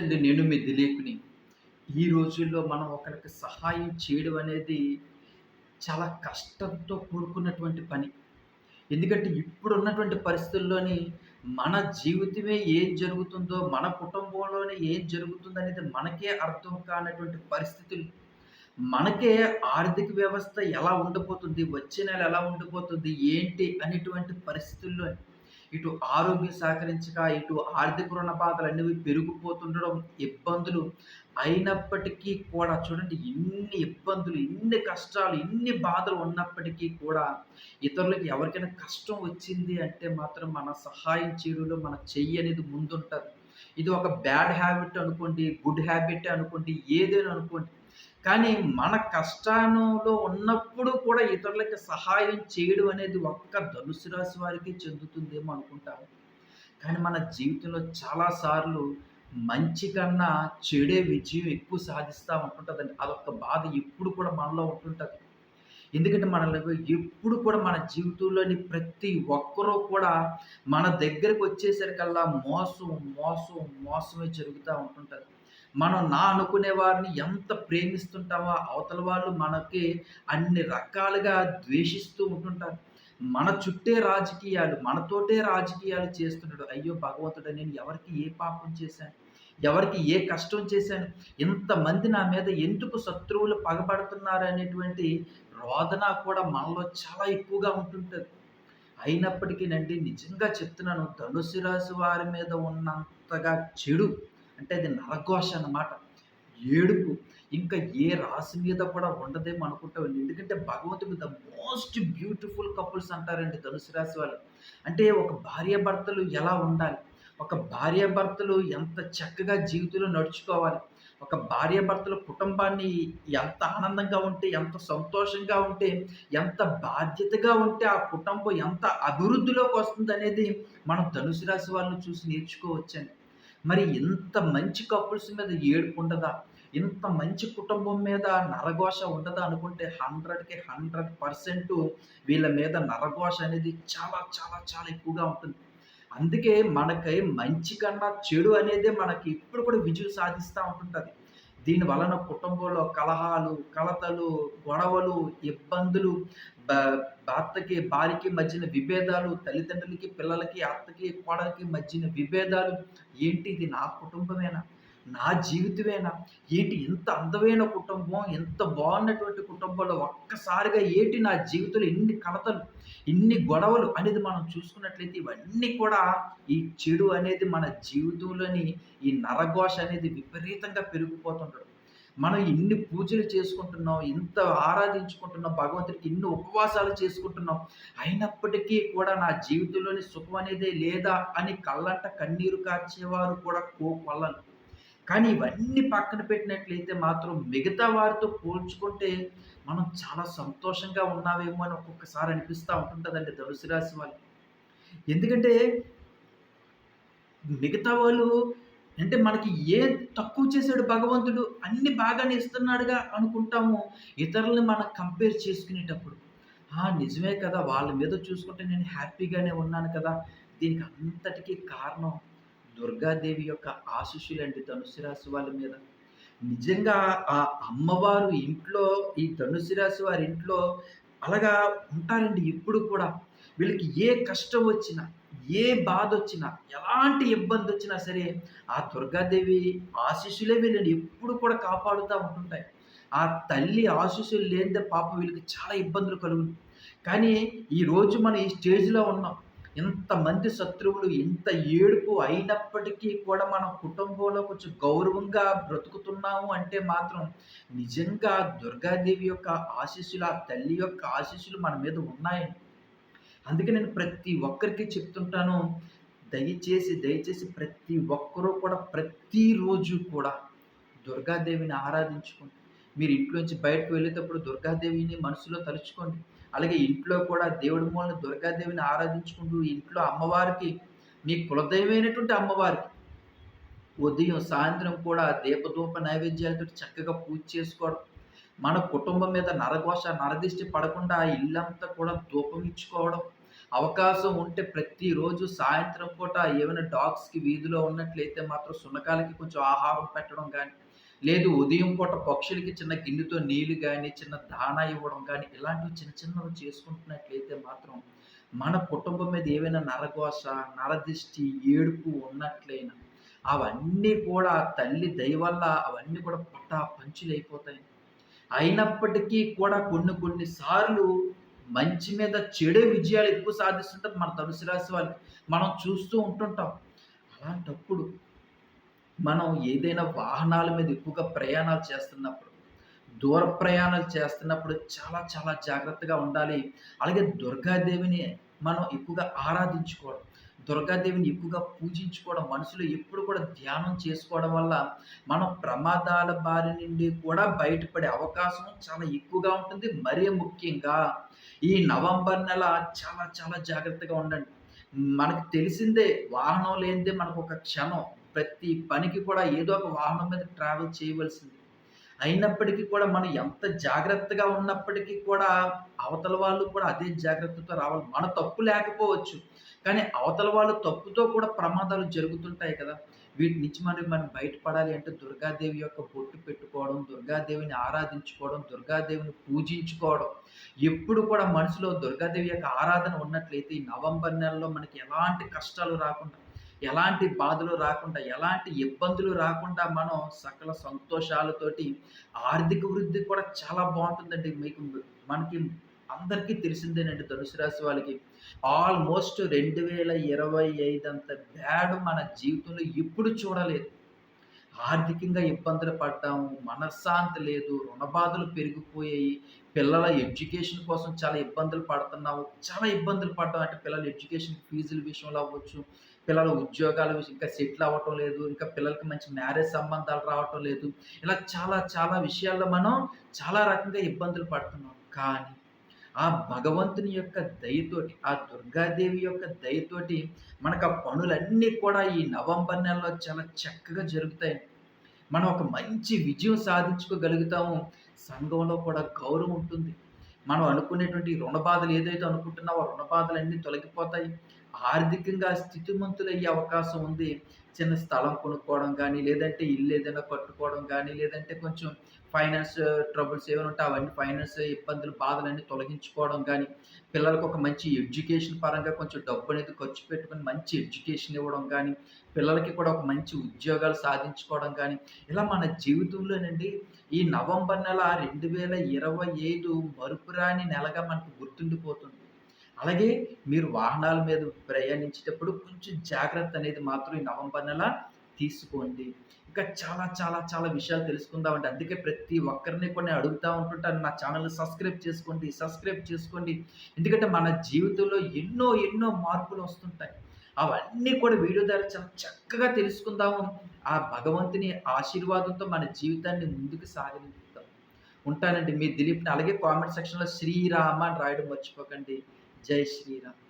అండి నేను మీ దిలీప్‌ని. ఈ రోజుల్లో మనం ఒకరికి సహాయం చేయడం అనేది చాలా కష్టంతో కూడుకున్నటువంటి పని. ఎందుకంటే ఇప్పుడున్నటువంటి పరిస్థితుల్లోని మన జీవితమే ఏం జరుగుతుందో, మన కుటుంబంలోనే ఏం జరుగుతుందో అనేది మనకే అర్థం కానటువంటి పరిస్థితులు. మనకే ఆర్థిక వ్యవస్థ ఎలా ఉండబోతుంది, వచ్చే నెల ఎలా ఉండబోతుంది, ఏంటి అనేటువంటి పరిస్థితుల్లో ఇటు ఆరోగ్యం సహకరించక, ఇటు ఆర్థిక రుణ బాధలనేవి పెరిగిపోతుండడం, ఇబ్బందులు అయినప్పటికీ కూడా చూడండి ఇన్ని ఇబ్బందులు, ఇన్ని కష్టాలు, ఇన్ని బాధలు ఉన్నప్పటికీ కూడా ఇతరులకి ఎవరికైనా కష్టం వచ్చింది అంటే మాత్రం మన సహాయం చేయడంలో మన చెయ్యి అనేది ముందుంటుంది. ఇది ఒక బ్యాడ్ హ్యాబిట్ అనుకోండి, గుడ్ హ్యాబిట్ అనుకోండి, ఏదైనా అనుకోండి. కానీ మన కష్టానులో ఉన్నప్పుడు కూడా ఇతరులకి సహాయం చేయడం అనేది ఒక్క ధనుసు రాశి వారికి చెందుతుందేమో అనుకుంటాము. కానీ మన జీవితంలో చాలా సార్లు మంచి కన్నా చెడే విజయం ఎక్కువ సాధిస్తాం అనుకుంటుందండి అదొక బాధ ఎప్పుడు కూడా మనలో ఉంటుంటుంది ఎందుకంటే మనల్ని ఎప్పుడు కూడా మన జీవితంలోని ప్రతి ఒక్కరూ కూడా మన దగ్గరకు వచ్చేసరికల్లా మోసం, మోసం, మోసమే జరుగుతూ ఉంటుంటుంది మనం నా అనుకునే వారిని ఎంత ప్రేమిస్తుంటామో అవతల వాళ్ళు మనకి అన్ని రకాలుగా ద్వేషిస్తూ ఉంటుంటారు. మన చుట్టే రాజకీయాలు, మనతోటే రాజకీయాలు చేస్తున్నాడు. అయ్యో భగవంతుడు నేను ఎవరికి ఏ పాపం చేశాను? ఎవరికి ఏ కష్టం చేశాను? ఇంతమంది నా మీద ఎందుకు శత్రువులు పగబడుతున్నారు అనేటువంటి రోదన కూడా మనలో చాలా ఎక్కువగా ఉంటుంటుంది అయినప్పటికీనండి నిజంగా చెప్తున్నాను ధనుసు రాశి వారి మీద ఉన్నంతగా చెడు అంటే అది నరఘోష అన్నమాట. ఏడుపు ఇంకా ఏ రాశి మీద కూడా ఉండదేమో అనుకుంటామండి. ఎందుకంటే భగవంతుడు ద మోస్ట్ బ్యూటిఫుల్ కపుల్స్ అంటారండి ధనుసు రాశి వాళ్ళు. అంటే ఒక భార్యాభర్తలు ఎలా ఉండాలి? ఒక భార్యాభర్తలు ఎంత చక్కగా జీవితంలో నడుచుకోవాలి? ఒక భార్యాభర్తలు కుటుంబాన్ని ఎంత ఆనందంగా ఉంటే, ఎంత సంతోషంగా ఉంటే, ఎంత బాధ్యతగా ఉంటే ఆ కుటుంబం ఎంత అభివృద్ధిలోకి వస్తుందనేది మనం ధనుసు రాశి వాళ్ళని చూసి నేర్చుకోవచ్చండి. మరి ఇంత మంచి కపుల్స్ మీద ఏడుపు ఉండదా? ఇంత మంచి కుటుంబం మీద నరఘోష ఉండదా అనుకుంటే 100కి 100% వీళ్ళ మీద నరఘోష అనేది చాలా చాలా చాలా ఎక్కువగా ఉంటుంది. అందుకే మనకై మంచి కన్నా చెడు అనేది మనకి ఇప్పుడు కూడా విజయం సాధిస్తూ ఉంటుంటుంది దీని వలన కుటుంబంలో కలహాలు, కలతలు, గొడవలు, ఇబ్బందులు, భర్తకి, భార్యకి మధ్యన విభేదాలు, తల్లిదండ్రులకి, పిల్లలకి, అత్తకి, కోడలకి మధ్యన విభేదాలు. ఏంటి ఇది నా కుటుంబమేనా? నా జీవితమేనా? ఏంటి ఇంత అందమైన కుటుంబం, ఇంత బాగున్నటువంటి కుటుంబంలో ఒక్కసారిగా ఏంటి నా జీవితంలో ఎన్ని కలతలు, ఇన్ని గొడవలు అనేది మనం చూసుకున్నట్లయితే ఇవన్నీ కూడా ఈ చెడు అనేది మన జీవితంలోని ఈ నరఘోష అనేది విపరీతంగా పెరిగిపోతుంటది. మనం ఇన్ని పూజలు చేసుకుంటున్నాం, ఇంత ఆరాధించుకుంటున్నాం, భగవంతుడికి ఇన్ని ఉపవాసాలు చేసుకుంటున్నాం. అయినప్పటికీ కూడా నా జీవితంలోని సుఖం అనేది లేదా అని కళ్ళంట కన్నీరు కార్చేవారు కూడా కోకొల్లలు. కానీ ఇవన్నీ పక్కన పెట్టినట్లయితే మాత్రం మిగతా వారితో పోల్చుకుంటే మనం చాలా సంతోషంగా ఉన్నావేమో అని ఒక్కొక్కసారి అనిపిస్తూ ఉంటుంటుందండి ధనుసు రాశి వాళ్ళు ఎందుకంటే మిగతా వాళ్ళు అంటే మనకి ఏం తక్కువ చేశాడు భగవంతుడు అన్ని బాగానే ఇస్తున్నాడుగా అనుకుంటాము. ఇతరులని మనం కంపేర్ చేసుకునేటప్పుడు. ఆ! నిజమే కదా! వాళ్ళ మీద చూసుకుంటే నేను హ్యాపీగానే ఉన్నాను కదా! దీనికి అంతటికి కారణం దుర్గాదేవి యొక్క ఆశీస్సులండి ధనుసు రాశి వాళ్ళ మీద. నిజంగా ఆ అమ్మవారు ఇంట్లో ఈ ధనుసు రాశి వారి ఇంట్లో అలాగా ఉంటారండి ఎప్పుడు కూడా. వీళ్ళకి ఏ కష్టం వచ్చినా, ఏ బాధ వచ్చినా ఎలాంటి ఇబ్బంది వచ్చినా సరే ఆ దుర్గాదేవి ఆశీస్సులే వీళ్ళని ఎప్పుడు కూడా కాపాడుతూ ఉంటుంటాయి. ఆ తల్లి ఆశీస్సులు లేనిదే పాప వీళ్ళకి చాలా ఇబ్బందులు కలుగును. కానీ ఈరోజు మనం ఈ స్టేజ్‌లో ఉన్నాం. ఇంతమంది శత్రువులు, ఇంత ఏడుపు అయినప్పటికీ కూడా మనం కుటుంబంలో కొంచెం గౌరవంగా బ్రతుకుతున్నాము అంటే మాత్రం నిజంగా దుర్గాదేవి యొక్క ఆశీస్సులు, ఆ తల్లి యొక్క ఆశీస్సులు మన మీద ఉన్నాయి అందుకే నేను ప్రతి ఒక్కరికి చెప్తుంటాను. దయచేసి, దయచేసి ప్రతి ఒక్కరూ కూడా ప్రతిరోజు కూడా దుర్గాదేవిని ఆరాధించుకోండి. మీరు ఇంట్లోంచి బయటకు వెళ్ళేటప్పుడు దుర్గాదేవిని మనసులో తలుచుకోండి. అలాగే ఇంట్లో కూడా దేవుడి మూలన దుర్గాదేవిని ఆరాధించుకుంటూ ఇంట్లో అమ్మవారికి మీ కులదైవమైనటువంటి అమ్మవారికి ఉదయం, సాయంత్రం కూడా దీపధూప నైవేద్యాలతోటి చక్కగా పూజ చేసుకోవడం. మన కుటుంబం మీద నరఘోష, నరదిష్టి పడకుండా ఆ ఇల్లంతా కూడా ధూపం ఇచ్చుకోవడం. అవకాశం ఉంటే ప్రతిరోజు సాయంత్రం పూట ఏమైనా డాగ్స్‌కి వీధిలో ఉన్నట్లయితే మాత్రం సునకాలకి కొంచెం ఆహారం పెట్టడం కానీ లేదు ఉదయం పూట పక్షులకి చిన్న గిన్నెతో నీళ్ళు కానీ చిన్న దానా ఇవ్వడం కానీ ఇలాంటివి చిన్న చిన్నవి చేసుకుంటున్నట్లయితే మాత్రం మన కుటుంబం మీద ఏవైనా నరఘోష, నరదిష్టి, ఏడుపు ఉన్నట్లయినా అవన్నీ కూడా తల్లి దయ వల్ల అవన్నీ కూడా పటాపంచులైపోతాయి. అయినప్పటికీ కూడా కొన్ని కొన్ని సార్లు మంచి మీద చెడే విజయాలు ఎక్కువ సాధిస్తుంటారు మన ధనుసు రాశి వాళ్ళకి. మనం చూస్తూ ఉంటుంటాం. అలాంటప్పుడు మనం ఏదైనా వాహనాల మీద ఎక్కువగా ప్రయాణాలు చేస్తున్నప్పుడు, దూర ప్రయాణాలు చేస్తున్నప్పుడు చాలా చాలా జాగ్రత్తగా ఉండాలి. అలాగే దుర్గాదేవిని మనం ఎక్కువగా ఆరాధించుకోవడం. దుర్గాదేవిని ఎక్కువగా పూజించుకోవడం, మనసులో ఎప్పుడు కూడా ధ్యానం చేసుకోవడం వల్ల మనం ప్రమాదాల బారి నుండి కూడా బయటపడే అవకాశం చాలా ఎక్కువగా ఉంటుంది. మరీ ముఖ్యంగా ఈ నవంబర్ నెల చాలా చాలా జాగ్రత్తగా ఉండండి. మనకు తెలిసిందే వాహనం లేనిదే మనకొక క్షణం. ప్రతి పనికి కూడా ఏదో ఒక వాహనం మీద ట్రావెల్ చేయవలసింది అయినప్పటికీ కూడా మనం ఎంత జాగ్రత్తగా ఉన్నప్పటికీ కూడా అవతల వాళ్ళు కూడా అదే జాగ్రత్తతో రావాలి. మన తప్పు లేకపోవచ్చు. కానీ అవతల వాళ్ళు తప్పుతో కూడా ప్రమాదాలు జరుగుతుంటాయి కదా! వీటి నుంచి మరి మనం బయటపడాలి అంటే దుర్గాదేవి యొక్క బొట్టు పెట్టుకోవడం, దుర్గాదేవిని ఆరాధించుకోవడం, దుర్గాదేవిని పూజించుకోవడం. ఎప్పుడు కూడా మనసులో దుర్గాదేవి యొక్క ఆరాధన ఉన్నట్లయితే ఈ నవంబర్ నెలలో మనకి ఎలాంటి కష్టాలు రాకుండా, ఎలాంటి బాధలు రాకుండా, ఎలాంటి ఇబ్బందులు రాకుండా మనం సకల సంతోషాలతోటి ఆర్థిక వృద్ధి కూడా చాలా బాగుంటుందండి మీకు మనకి అందరికీ తెలిసిందేనండి ధనుసు రాశి వాళ్ళకి. ఆల్‌మోస్ట్ 2025 అంత బ్యాడ్ మన జీవితంలో ఎప్పుడు చూడలేదు. ఆర్థికంగా ఇబ్బందులు పడ్డాము. మనశ్శాంతి లేదు. రుణ బాధలు పెరిగిపోయాయి. పిల్లల ఎడ్యుకేషన్ కోసం చాలా ఇబ్బందులు పడుతున్నాము. చాలా ఇబ్బందులు పడ్డాం. అంటే పిల్లల ఎడ్యుకేషన్ ఫీజుల విషయంలో అవ్వచ్చు, పిల్లల ఉద్యోగాల విషయం ఇంకా సెటిల్ అవ్వటం లేదు. ఇంకా పిల్లలకి మంచి మ్యారేజ్ సంబంధాలు రావటం లేదు. ఇలా చాలా చాలా విషయాల్లో మనం చాలా రకంగా ఇబ్బందులు పడుతున్నాం. కానీ ఆ భగవంతుని యొక్క దయతోటి, ఆ దుర్గాదేవి యొక్క దయతోటి మనకు ఆ పనులన్నీ కూడా ఈ నవంబర్ నెలలో చాలా చక్కగా జరుగుతాయి. మనం ఒక మంచి విజయం సాధించుకోగలుగుతాము. సంఘంలో కూడా గౌరవం ఉంటుంది. మనం అనుకునేటువంటి రుణ బాధలు ఏదైతే అనుకుంటున్నామో రుణ బాధలన్నీ తొలగిపోతాయి. ఆర్థికంగా స్థితిమంతులయ్యే అవకాశం ఉంది. చిన్న స్థలం కొనుక్కోవడం కానీ లేదంటే ఇల్లు ఏదైనా కట్టుకోవడం కానీ లేదంటే కొంచెం ఫైనాన్స్ ట్రబుల్స్ ఏమైనా ఉంటే అవన్నీ ఫైనాన్స్ ఇబ్బందులు, బాధలన్నీ తొలగించుకోవడం కానీ పిల్లలకు ఒక మంచి ఎడ్యుకేషన్ పరంగా కొంచెం డబ్బు అనేది ఖర్చు పెట్టుకొని మంచి ఎడ్యుకేషన్ ఇవ్వడం కానీ పిల్లలకి కూడా ఒక మంచి ఉద్యోగాలు సాధించుకోవడం కానీ ఇలా మన జీవితంలోనండి ఈ నవంబర్ నెల 2025 మరుపురాని నెలగా మనకు గుర్తుండిపోతుంది. అలాగే మీరు వాహనాల మీద ప్రయాణించేటప్పుడు కొంచెం జాగ్రత్త అనేది మాత్రం ఈ నవంబర్ నెల తీసుకోండి. ఇంకా చాలా చాలా చాలా విషయాలు తెలుసుకుందామండి. అందుకే ప్రతి ఒక్కరిని కొన్ని అడుగుతా ఉంటుంటాను. నా ఛానల్ సబ్స్క్రైబ్ చేసుకోండి, సబ్స్క్రైబ్ చేసుకోండి. ఎందుకంటే మన జీవితంలో ఎన్నో ఎన్నో మార్పులు వస్తుంటాయి అవన్నీ కూడా వీడియో ద్వారా చాలా చక్కగా తెలుసుకుందాము. ఆ భగవంతుని ఆశీర్వాదంతో మన జీవితాన్ని ముందుకు సాగనిద్దాం. ఉంటానండి. మీ దిలీప్‌ని. అలాగే కామెంట్ సెక్షన్‌లో శ్రీరామ అని రాయడం మర్చిపోకండి. జై శ్రీరామ్.